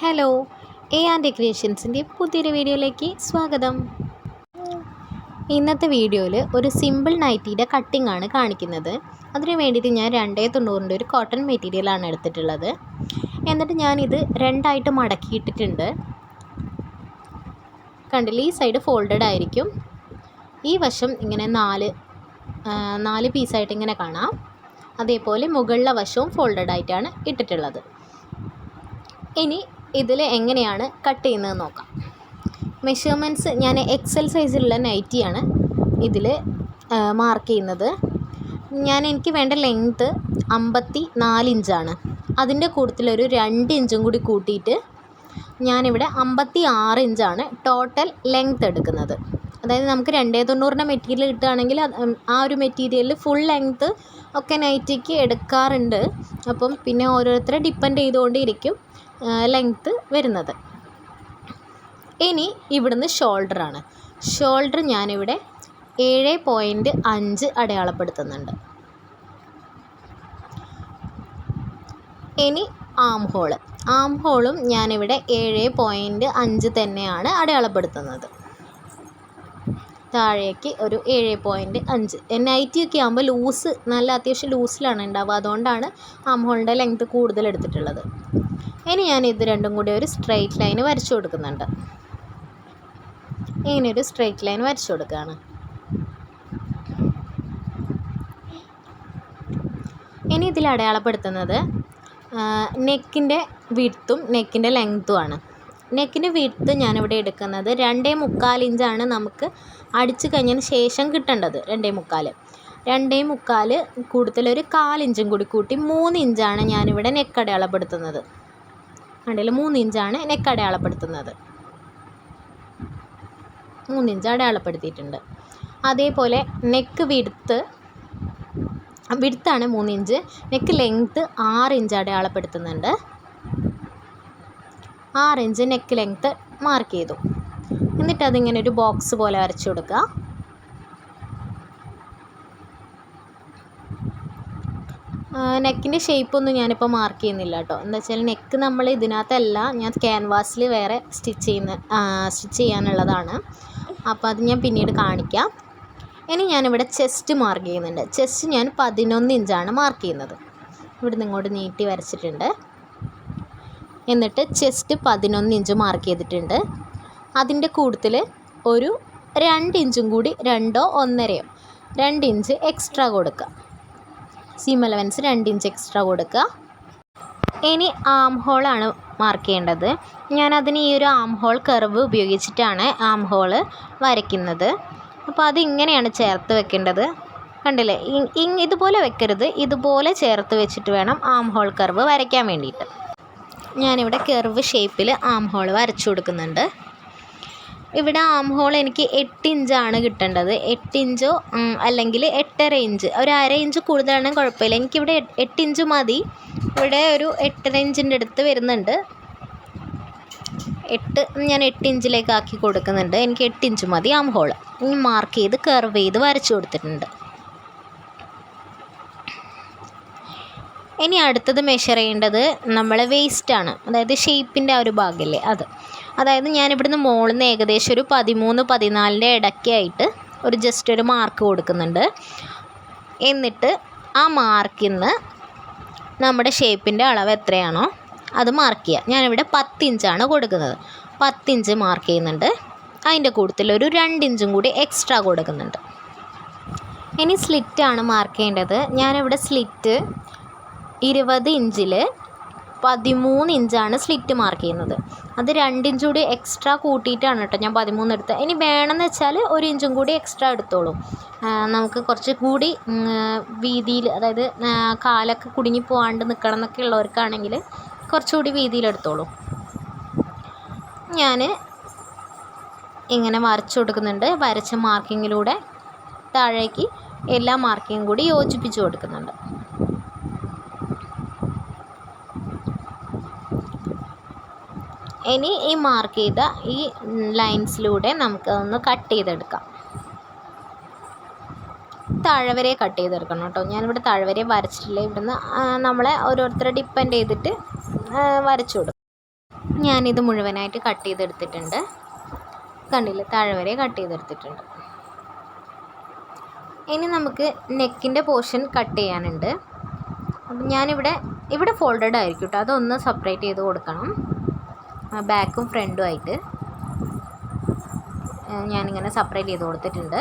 Hello A and ക്രിയേഷൻസിന്റെ പുതിയൊരു വീഡിയോയിലേക്ക് സ്വാഗതം. ഇന്നത്തെ വീഡിയോയിൽ ഒരു സിമ്പിൾ നൈറ്റിയുടെ കട്ടിംഗ് ആണ് കാണിക്കുന്നത്. അതിന് വേണ്ടിയിട്ട് ഞാൻ രണ്ടേ തൊണ്ണൂറിന്റെ ഒരു കോട്ടൺ മെറ്റീരിയലാണ് എടുത്തിട്ടുള്ളത്. എന്നിട്ട് ഞാനിത് രണ്ടായിട്ട് മടക്കിയിട്ടിട്ടുണ്ട്. കണ്ടില്ല ഈ സൈഡ് ഫോൾഡഡ് ആയിരിക്കും. ഈ വശം ഇങ്ങനെ നാല് നാല് പീസായിട്ട് ഇങ്ങനെ കാണാം. അതേപോലെ മുകളിലെ വശവും ഫോൾഡഡ് ആയിട്ടാണ് ഇട്ടിട്ടുള്ളത്. ഇനി ഇതിൽ എങ്ങനെയാണ് കട്ട് ചെയ്യുന്നത് നോക്കാം. മെഷർമെന്റ്സ് ഞാൻ എക്സൽ സൈസിലുള്ള നൈറ്റിയാണ് ഇതിൽ മാർക്ക് ചെയ്യുന്നത്. ഞാൻ എനിക്ക് വേണ്ട ലെങ്ത്ത് അമ്പത്തി നാല് ഇഞ്ചാണ് അതിന്റെ കൂട്ടത്തിലൊരു രണ്ട് ഇഞ്ചും കൂടി കൂട്ടിയിട്ട് ഞാനിവിടെ അമ്പത്തി ആറ് ഇഞ്ചാണ് ടോട്ടൽ ലെങ്ത്ത് എടുക്കുന്നത്. അതായത് നമുക്ക് രണ്ടേ തൊണ്ണൂറിന്റെ മെറ്റീരിയൽ കിട്ടുകയാണെങ്കിൽ ആ ഒരു മെറ്റീരിയലിൽ ഫുൾ ലെങ്ത്ത് ഒക്കെ നൈറ്റിക്ക് എടുക്കാറുണ്ട്. അപ്പം പിന്നെ ഓരോരുത്തരെ ഡിപ്പെൻഡ് ചെയ്തുകൊണ്ടിരിക്കും ലെങ്ത്ത് വരുന്നത്. ഇനി ഇവിടുന്ന് ഷോൾഡറാണ് ഷോൾഡർ ഞാനിവിടെ ഏഴ് പോയിന്റ് അഞ്ച് അടയാളപ്പെടുത്തുന്നുണ്ട്. ഇനി ആം ഹോൾ ആം ഹോളും ഞാനിവിടെ ഏഴ് പോയിന്റ് അഞ്ച് തന്നെയാണ് അടയാളപ്പെടുത്തുന്നത്. താഴേക്ക് ഒരു ഏഴ് പോയിന്റ് അഞ്ച്. നൈറ്റിയൊക്കെ ആകുമ്പോൾ ലൂസ് നല്ല അത്യാവശ്യം ലൂസിലാണ് ഉണ്ടാവുക. അതുകൊണ്ടാണ് ആം ഹോളിന്റെ ലെങ്ത് കൂടുതൽ എടുത്തിട്ടുള്ളത്. ഇനി ഞാൻ ഇത് രണ്ടും കൂടി ഒരു സ്ട്രെയിറ്റ് ലൈൻ വരച്ചു കൊടുക്കുന്നുണ്ട്. ഇങ്ങനെ ഒരു സ്ട്രെയിറ്റ് ലൈൻ വരച്ചു കൊടുക്കുകയാണ് ഇനി ഇതിൽ അടയാളപ്പെടുത്തുന്നത് നെക്കിന്റെ വിടുത്തും നെക്കിന്റെ ലെങ്ത്തുമാണ് നെക്കിന്റെ വിടുത്ത് ഞാനിവിടെ എടുക്കുന്നത് രണ്ടേ മുക്കാൽ ഇഞ്ചാണ് നമുക്ക് അടിച്ചു കഴിഞ്ഞതിന് ശേഷം കിട്ടേണ്ടത് രണ്ടേ മുക്കാൽ രണ്ടേ മുക്കാൽ കൂടുതലൊരു കാലിഞ്ചും കൂടി കൂട്ടി മൂന്ന് ഇഞ്ചാണ് ഞാനിവിടെ നെക്ക് അടയാളപ്പെടുത്തുന്നത്. മൂന്ന് ഇഞ്ചാണ് നെക്ക് അടയാളപ്പെടുത്തുന്നത്. മൂന്ന് ഇഞ്ച് അടയാളപ്പെടുത്തിയിട്ടുണ്ട്. അതേപോലെ നെക്ക് വിടുത്ത് വിടുത്താണ് മൂന്ന് ഇഞ്ച്. നെക്ക് ലെങ്ത്ത് ആറ് ഇഞ്ച് അടയാളപ്പെടുത്തുന്നുണ്ട്. ആറ് ഇഞ്ച് നെക്ക് ലെങ്ത്ത് മാർക്ക് ചെയ്തു. എന്നിട്ട് അതിങ്ങനെ ഒരു ബോക്സ് പോലെ വരച്ചു കൊടുക്കുക. നെക്കിന്റെ ഷേപ്പൊന്നും ഞാനിപ്പോൾ മാർക്ക് ചെയ്യുന്നില്ല കേട്ടോ എന്താ വെച്ചാൽ നെക്ക് നമ്മൾ ഇതിനകത്തല്ല ഞാൻ ക്യാൻവാസിൽ വേറെ സ്റ്റിച്ച് ചെയ്യുന്ന സ്റ്റിച്ച് ചെയ്യാനുള്ളതാണ്. അപ്പോൾ അത് ഞാൻ പിന്നീട് കാണിക്കാം. ഇനി ഞാനിവിടെ ചെസ്റ്റ് മാർക്ക് ചെയ്യുന്നുണ്ട്. ചെസ്റ്റ് ഞാൻ പതിനൊന്ന് ഇഞ്ചാണ് മാർക്ക് ചെയ്യുന്നത്. ഇവിടുന്ന് ഇങ്ങോട്ട് നീട്ടി വരച്ചിട്ടുണ്ട്. എന്നിട്ട് ചെസ്റ്റ് പതിനൊന്ന് ഇഞ്ച് മാർക്ക് ചെയ്തിട്ടുണ്ട്. അതിന്റെ കൂട്ടത്തിൽ ഒരു രണ്ട് ഇഞ്ചും കൂടി രണ്ടോ ഒന്നരയോ രണ്ട് ഇഞ്ച് എക്സ്ട്രാ കൊടുക്കുക. സീം അലവൻസ് രണ്ട് ഇഞ്ച് എക്സ്ട്രാ കൊടുക്കുക. ഇനി ആം ഹോളാണ് മാർക്ക് ചെയ്യേണ്ടത്. ഞാനതിന് ഈ ഒരു ആം ഹോൾ കർവ് ഉപയോഗിച്ചിട്ടാണ് ആം ഹോൾ വരയ്ക്കുന്നത്. അപ്പോൾ അതിങ്ങനെയാണ് ചേർത്ത് വെക്കേണ്ടത്. കണ്ടില്ലേ? ഇതുപോലെ വെക്കരുത്. ഇതുപോലെ ചേർത്ത് വെച്ചിട്ട് വേണം ആം ഹോൾ കർവ് വരയ്ക്കാൻ വേണ്ടിയിട്ട്. ഞാനിവിടെ കെർവ് ഷേപ്പിൽ ആം ഹോൾ വരച്ചു കൊടുക്കുന്നുണ്ട്. ഇവിടെ ആം ഹോൾ എനിക്ക് എട്ട് ഇഞ്ചാണ് കിട്ടേണ്ടത്. എട്ട് ഇഞ്ചോ അല്ലെങ്കിൽ എട്ടര ഇഞ്ച്. ഒരു അര ഇഞ്ച് കൂടുതലാണെങ്കിൽ കുഴപ്പമില്ല. എനിക്കിവിടെ എട്ട് ഇഞ്ച് മതി. ഇവിടെ ഒരു എട്ടര ഇഞ്ചിന്റെ അടുത്ത് വരുന്നുണ്ട്. എട്ട് ഞാൻ എട്ട് ഇഞ്ചിലേക്ക് ആക്കി കൊടുക്കുന്നുണ്ട്. എനിക്ക് എട്ട് ഇഞ്ച് മതി ആം ഹോൾ മാർക്ക് ചെയ്ത് കർവ് ചെയ്ത് വരച്ചു കൊടുത്തിട്ടുണ്ട്. ഇനി അടുത്തത് മെഷർ ചെയ്യേണ്ടത് നമ്മളെ വേസ്റ്റാണ് അതായത് ഷേപ്പിന്റെ ആ ഒരു ഭാഗമല്ലേ അത്. അതായത് ഞാനിവിടുന്ന് മുകളിൽ നിന്ന് ഏകദേശം ഒരു പതിമൂന്ന് പതിനാലിന്റെ ഇടയ്ക്കായിട്ട് ഒരു ജസ്റ്റ് ഒരു മാർക്ക് കൊടുക്കുന്നുണ്ട്. എന്നിട്ട് ആ മാർക്കിൽ നിന്ന് നമ്മുടെ ഷേപ്പിന്റെ അളവ് എത്രയാണോ അത് മാർക്ക് ചെയ്യുക ഞാനിവിടെ പത്ത് ഇഞ്ചാണ് കൊടുക്കുന്നത്. പത്തിഞ്ച് മാർക്ക് ചെയ്യുന്നുണ്ട്. അതിന്റെ കൂട്ടത്തിൽ ഒരു രണ്ടിഞ്ചും കൂടി എക്സ്ട്രാ കൊടുക്കുന്നുണ്ട്. ഇനി സ്ലിറ്റാണ് മാർക്ക് ചെയ്യേണ്ടത്. ഞാനിവിടെ സ്ലിറ്റ് ഇരുപത് ഇഞ്ചിൽ പതിമൂന്ന് ഇഞ്ചാണ് സ്ലിറ്റ് മാർക്ക് ചെയ്യുന്നത്. അത് രണ്ട് കൂടി എക്സ്ട്രാ കൂട്ടിയിട്ടാണ് കേട്ടോ ഞാൻ പതിമൂന്ന് എടുത്തത്. ഇനി വേണമെന്ന് വെച്ചാൽ ഒരു ഇഞ്ചും കൂടി എക്സ്ട്രാ എടുത്തോളൂ. നമുക്ക് കുറച്ച് കൂടി വീതിയിൽ അതായത് കാലൊക്കെ കുടുങ്ങി പോകാണ്ട് നിൽക്കണം എന്നൊക്കെ ഉള്ളവർക്കാണെങ്കിൽ കുറച്ചുകൂടി വീതിയിലെടുത്തോളൂ ഞാൻ ഇങ്ങനെ വരച്ചു കൊടുക്കുന്നുണ്ട്. വരച്ച മാർക്കിങ്ങിലൂടെ താഴേക്ക് എല്ലാ മാർക്കിങ്ങും കൂടി യോജിപ്പിച്ച് കൊടുക്കുന്നുണ്ട്. ഇനി ഈ മാർക്ക് ചെയ്ത ഈ ലൈൻസിലൂടെ നമുക്ക് ഒന്ന് കട്ട് ചെയ്തെടുക്കാം. താഴെ കട്ട് ചെയ്തെടുക്കണം കേട്ടോ. ഞാനിവിടെ താഴെ വരച്ചിട്ടില്ല. ഇവിടുന്ന് നമ്മളെ ഓരോരുത്തരെ ഡിപ്പെൻഡ് ചെയ്തിട്ട് വരച്ചു കൊടുക്കും. ഞാനിത് മുഴുവനായിട്ട് കട്ട് ചെയ്തെടുത്തിട്ടുണ്ട്. കണ്ടില്ല? താഴെ വരെ കട്ട് ചെയ്തെടുത്തിട്ടുണ്ട്. ഇനി നമുക്ക് നെക്കിന്റെ പോർഷൻ കട്ട് ചെയ്യാനുണ്ട്. അപ്പം ഞാനിവിടെ ഇവിടെ ഫോൾഡഡ് ആയിരിക്കും കേട്ടോ. അതൊന്ന് സെപ്പറേറ്റ് ചെയ്ത് കൊടുക്കണം. ബാക്കും ഫ്രണ്ടും ആയിട്ട്. ഏഹ് ഞാനിങ്ങനെ സെപ്പറേറ്റ് ചെയ്ത് കൊടുത്തിട്ടുണ്ട്.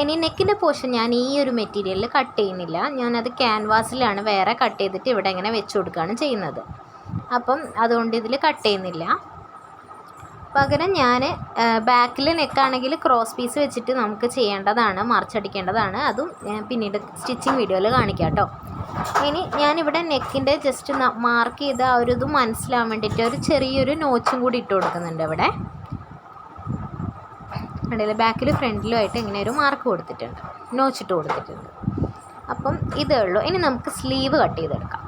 ഇനി നെക്കിന്റെ പോർഷൻ ഞാൻ ഈ ഒരു മെറ്റീരിയലിൽ കട്ട് ചെയ്യുന്നില്ല. ഞാനത് ക്യാൻവാസിലാണ് വേറെ കട്ട് ചെയ്തിട്ട് ഇവിടെ ഇങ്ങനെ വെച്ച് കൊടുക്കുകയാണ് ചെയ്യുന്നത്. അപ്പം അതുകൊണ്ട് ഇതിൽ കട്ട് ചെയ്യുന്നില്ല. പകരം ഞാൻ ബാക്കിൽ നെക്കാണെങ്കിൽ ക്രോസ് പീസ് വെച്ചിട്ട് നമുക്ക് ചെയ്യേണ്ടതാണ് മറിച്ചടിക്കേണ്ടതാണ്. അതും പിന്നീട് സ്റ്റിച്ചിങ് വീഡിയോയിൽ കാണിക്കാം കേട്ടോ ഇനി ഞാനിവിടെ നെക്കിന്റെ ജസ്റ്റ് മാർക്ക് ചെയ്ത് ആ ഒരു ഇത് മനസ്സിലാവാൻ വേണ്ടിയിട്ട് ഒരു ചെറിയൊരു നോച്ചും കൂടി ഇട്ട് കൊടുക്കുന്നുണ്ട് ഇവിടെ. ഇടയിൽ ബാക്കിൽ ഫ്രണ്ടിലും ആയിട്ട് ഇങ്ങനെ ഒരു മാർക്ക് കൊടുത്തിട്ടുണ്ട്. നോച്ചിട്ട് കൊടുത്തിട്ടുണ്ട്. അപ്പം ഇതേ ഉള്ളൂ. ഇനി നമുക്ക് സ്ലീവ് കട്ട് ചെയ്തെടുക്കാം.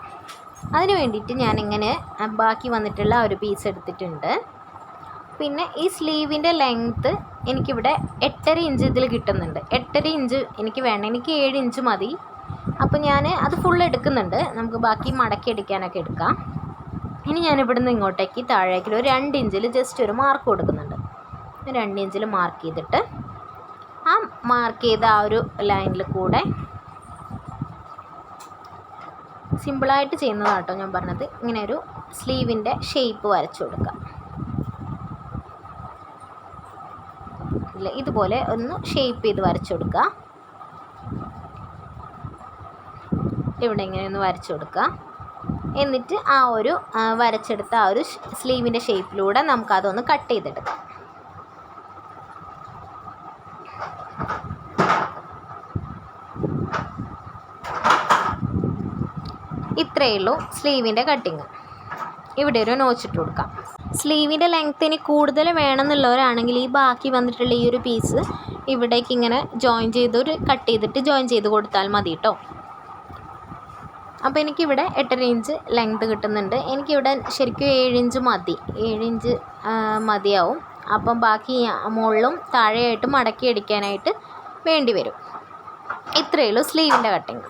അതിന് വേണ്ടിയിട്ട് ഞാനിങ്ങനെ ബാക്കി വന്നിട്ടുള്ള ഒരു പീസ് എടുത്തിട്ടുണ്ട്. പിന്നെ ഈ സ്ലീവിന്റെ ലെങ്ത്ത് എനിക്കിവിടെ എട്ടര ഇഞ്ച് ഇതിൽ കിട്ടുന്നുണ്ട്. എട്ടര ഇഞ്ച് എനിക്ക് വേണം എനിക്ക് ഏഴ് ഇഞ്ച് മതി. അപ്പോൾ ഞാൻ അത് ഫുൾ എടുക്കുന്നുണ്ട്. നമുക്ക് ബാക്കി മടക്കി എടുക്കാനൊക്കെ എടുക്കാം. ഇനി ഞാൻ ഇവിടുന്ന് ഇങ്ങോട്ടേക്ക് താഴേക്ക് ഒരു രണ്ട് ഇഞ്ചിൽ ജസ്റ്റ് ഒരു മാർക്ക് കൊടുക്കുന്നുണ്ട്. രണ്ട് ഇഞ്ചിൽ മാർക്ക് ചെയ്തിട്ട് ആ മാർക്ക് ചെയ്ത ആ ഒരു ലൈനിൽ കൂടെ സിമ്പിളായിട്ട് ചെയ്യുന്നതാട്ടോ ഞാൻ പറഞ്ഞത്. ഇങ്ങനെ ഒരു സ്ലീവിന്റെ ഷേപ്പ് വരച്ചു കൊടുക്കാം. ഇതുപോലെ ഒന്ന് ഷേപ്പ് ചെയ്ത് വരച്ചു കൊടുക്കുക ഇവിടെ ഇങ്ങനെ ഒന്ന് വരച്ചു കൊടുക്കുക. എന്നിട്ട് ആ ഒരു വരച്ചെടുത്ത ആ ഒരു സ്ലീവിന്റെ ഷേപ്പിലൂടെ നമുക്കതൊന്ന് കട്ട് ചെയ്തെടുക്കാം. ഇത്രയേ ഉള്ളൂ സ്ലീവിന്റെ കട്ടിങ്. ഇവിടെ ഒരു നോച്ചിട്ട് കൊടുക്കാം. സ്ലീവിന്റെ ലെങ്ത്തിന് കൂടുതൽ വേണമെന്നുള്ളവരാണെങ്കിൽ ഈ ബാക്കി വന്നിട്ടുള്ള ഈ ഒരു പീസ് ഇവിടേക്ക് ഇങ്ങനെ ജോയിൻ ചെയ്ത് ഒരു കട്ട് ചെയ്തിട്ട് ജോയിൻ ചെയ്ത് കൊടുത്താൽ മതി കേട്ടോ. അപ്പോൾ എനിക്കിവിടെ എട്ടര ഇഞ്ച് ലെങ്ത് കിട്ടുന്നുണ്ട്. എനിക്കിവിടെ ശരിക്കും ഏഴ് ഇഞ്ച് മതി. ഏഴ് ഇഞ്ച് മതിയാവും. അപ്പം ബാക്കി മുകളിലും താഴെയായിട്ട് മടക്കി അടിക്കാനായിട്ട് വേണ്ടി വരും. ഇത്രയേ ഉള്ളൂ സ്ലീവിന്റെ കട്ടിങ്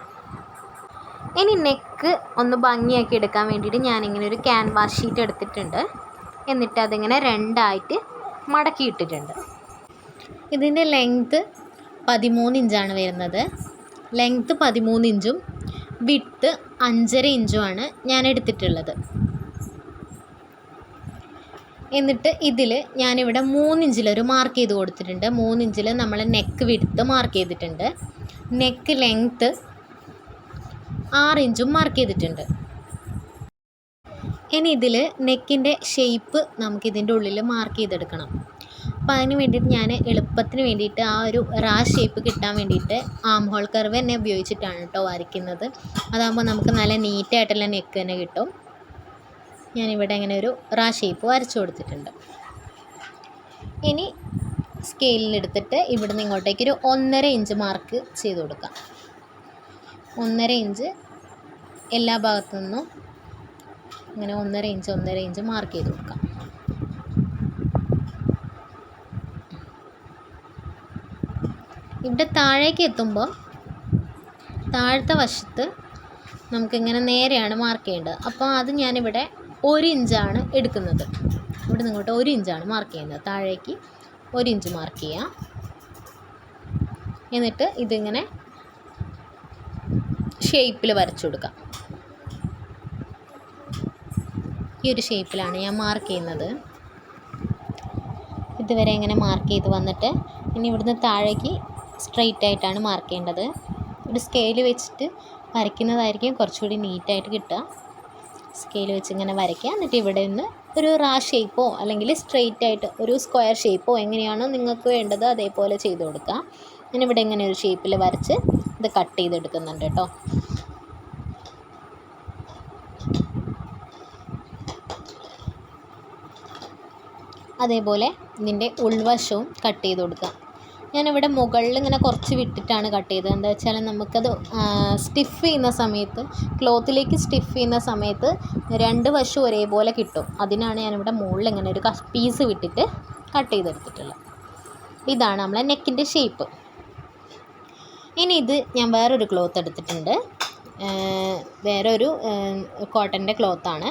ഇനി നെക്ക് ഒന്ന് ഭംഗിയാക്കി എടുക്കാൻ വേണ്ടിയിട്ട് ഞാനിങ്ങനെ ഒരു ക്യാൻവാസ് ഷീറ്റ് എടുത്തിട്ടുണ്ട്. എന്നിട്ട് അതിങ്ങനെ രണ്ടായിട്ട് മടക്കി ഇട്ടിട്ടുണ്ട്. ഇതിന്റെ ലെങ്ത്ത് പതിമൂന്ന് ഇഞ്ചാണ് വരുന്നത്. ലെങ്ത്ത് പതിമൂന്ന് ഇഞ്ചും വിട്ട് അഞ്ചര ഇഞ്ചുമാണ് ഞാൻ എടുത്തിട്ടുള്ളത് എന്നിട്ട് ഇതിൽ ഞാനിവിടെ മൂന്നിഞ്ചിലൊരു മാർക്ക് ചെയ്ത് കൊടുത്തിട്ടുണ്ട്. മൂന്നിഞ്ചിൽ നമ്മൾ നെക്ക് വിടുത്ത് മാർക്ക് ചെയ്തിട്ടുണ്ട്. നെക്ക് ലെങ്ത്ത് ഇഞ്ചും മാർക്ക് ചെയ്തിട്ടുണ്ട്. ഇനി ഇതിൽ നെക്കിന്റെ ഷേപ്പ് നമുക്കിതിന്റെ ഉള്ളിൽ മാർക്ക് ചെയ്തെടുക്കണം. അപ്പോൾ അതിന് വേണ്ടിയിട്ട് ഞാൻ എളുപ്പത്തിന് വേണ്ടിയിട്ട് ആ ഒരു റാ ഷേപ്പ് കിട്ടാൻ വേണ്ടിയിട്ട് ആം ഹോൾ കർവ് തന്നെ ഉപയോഗിച്ചിട്ടാണ് കേട്ടോ വരയ്ക്കുന്നത്. അതാകുമ്പോൾ നമുക്ക് നല്ല നീറ്റായിട്ടുള്ള നെക്ക് തന്നെ കിട്ടും. ഞാനിവിടെ ഇങ്ങനെ ഒരു റാ ഷേപ്പ് വരച്ചു കൊടുത്തിട്ടുണ്ട്. ഇനി സ്കെയിലെടുത്തിട്ട് ഇവിടുന്ന് ഇങ്ങോട്ടേക്ക് ഒരു ഒന്നര ഇഞ്ച് മാർക്ക് ചെയ്ത് കൊടുക്കാം. ഒന്നര ഇഞ്ച് എല്ലാ ഭാഗത്തു നിന്നും ഇങ്ങനെ ഒന്നര ഇഞ്ച് ഒന്നര ഇഞ്ച് മാർക്ക് ചെയ്ത് കൊടുക്കാം. ഇവിടെ താഴേക്ക് എത്തുമ്പോൾ താഴത്തെ വശത്ത് നമുക്കിങ്ങനെ നേരെയാണ് മാർക്ക് ചെയ്യേണ്ടത്. അപ്പോൾ അത് ഞാനിവിടെ ഒരു ഇഞ്ചാണ് എടുക്കുന്നത്. ഇവിടെ നിങ്ങോട്ട് ഒരു ഇഞ്ചാണ് മാർക്ക് ചെയ്യുന്നത് താഴേക്ക് ഒരു ഇഞ്ച് മാർക്ക് ചെയ്യാം. എന്നിട്ട് ഇതിങ്ങനെ ഷേപ്പിൽ വരച്ചു കൊടുക്കാം. ഈ ഒരു ഷേപ്പിലാണ് ഞാൻ മാർക്ക് ചെയ്യുന്നത്. ഇതുവരെ ഇങ്ങനെ മാർക്ക് ചെയ്ത് വന്നിട്ട് ഇനി ഇവിടുന്ന് താഴേക്ക് സ്ട്രെയിറ്റ് ആയിട്ടാണ് മാർക്ക് ചെയ്യേണ്ടത്. ഒരു സ്കെയിൽ വെച്ചിട്ട് വരയ്ക്കുന്നതായിരിക്കും കുറച്ചുകൂടി നീറ്റായിട്ട് കിട്ടുക. സ്കെയിൽ വെച്ച് ഇങ്ങനെ വരയ്ക്കുക. എന്നിട്ട് ഇവിടെ നിന്ന് ഒരു റാ ഷേപ്പോ അല്ലെങ്കിൽ സ്ട്രെയിറ്റ് ആയിട്ട് ഒരു സ്ക്വയർ ഷേപ്പോ എങ്ങനെയാണോ നിങ്ങൾക്ക് വേണ്ടത് അതേപോലെ ചെയ്ത് കൊടുക്കുക. ഞാൻ ഇവിടെ ഇങ്ങനെ ഒരു ഷേപ്പിൽ വരച്ച് ഇത് കട്ട് ചെയ്തെടുക്കുന്നുണ്ട് കേട്ടോ. അതേപോലെ ഇതിന്റെ ഉൾവശവും കട്ട് ചെയ്ത് കൊടുക്കുക. ഞാനിവിടെ മുകളിൽ ഇങ്ങനെ കുറച്ച് വിട്ടിട്ടാണ് കട്ട് ചെയ്തത്. എന്താ വെച്ചാൽ നമുക്കത് സ്റ്റിഫ് ചെയ്യുന്ന സമയത്ത് ക്ലോത്തിലേക്ക് സ്റ്റിഫ് ചെയ്യുന്ന സമയത്ത് രണ്ട് വശം ഒരേപോലെ കിട്ടും. അതിനാണ് ഞാനിവിടെ മുകളിൽ ഇങ്ങനെ ഒരു പീസ് വിട്ടിട്ട് കട്ട് ചെയ്തെടുത്തിട്ടുള്ളത്. ഇതാണ് നമ്മളെ നെക്കിന്റെ ഷേപ്പ് ഇനി ഇത് ഞാൻ വേറൊരു ക്ലോത്ത് എടുത്തിട്ടുണ്ട്. വേറൊരു കോട്ടന്റെ ക്ലോത്താണ്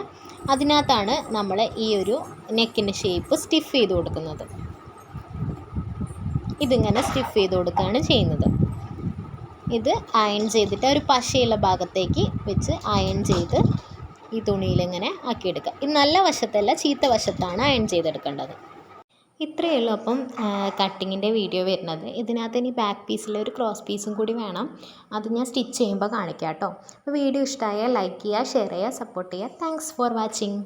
അതിനകത്താണ് നമ്മൾ ഈ ഒരു നെക്കിന്റെ ഷേപ്പ് സ്റ്റിഫ് ചെയ്ത് കൊടുക്കുന്നത്. ഇതിങ്ങനെ സ്റ്റിഫ് ചെയ്ത് കൊടുക്കുകയാണ് ചെയ്യുന്നത്. ഇത് അയൺ ചെയ്തിട്ട് ഒരു പശയുള്ള ഭാഗത്തേക്ക് വെച്ച് അയൺ ചെയ്ത് ഈ തുണിയിൽ ഇങ്ങനെ ആക്കിയെടുക്കുക. ഇത് നല്ല വശത്തല്ല ചീത്ത വശത്താണ് അയൺ ചെയ്തെടുക്കേണ്ടത്. ഇത്രയേ ഉള്ളൂ അപ്പം കട്ടിങ്ങിന്റെ വീഡിയോ വരുന്നത്. ഇതിനകത്ത് ഇനി ബാക്ക് പീസിൽ ഒരു ക്രോസ് പീസും കൂടി വേണം. അത് ഞാൻ സ്റ്റിച്ച് ചെയ്യുമ്പോൾ കാണിക്കാം കേട്ടോ. വീഡിയോ ഇഷ്ടമായാൽ ലൈക്ക് ചെയ്യുക ഷെയർ ചെയ്യുക സപ്പോർട്ട് ചെയ്യുക. Thanks for watching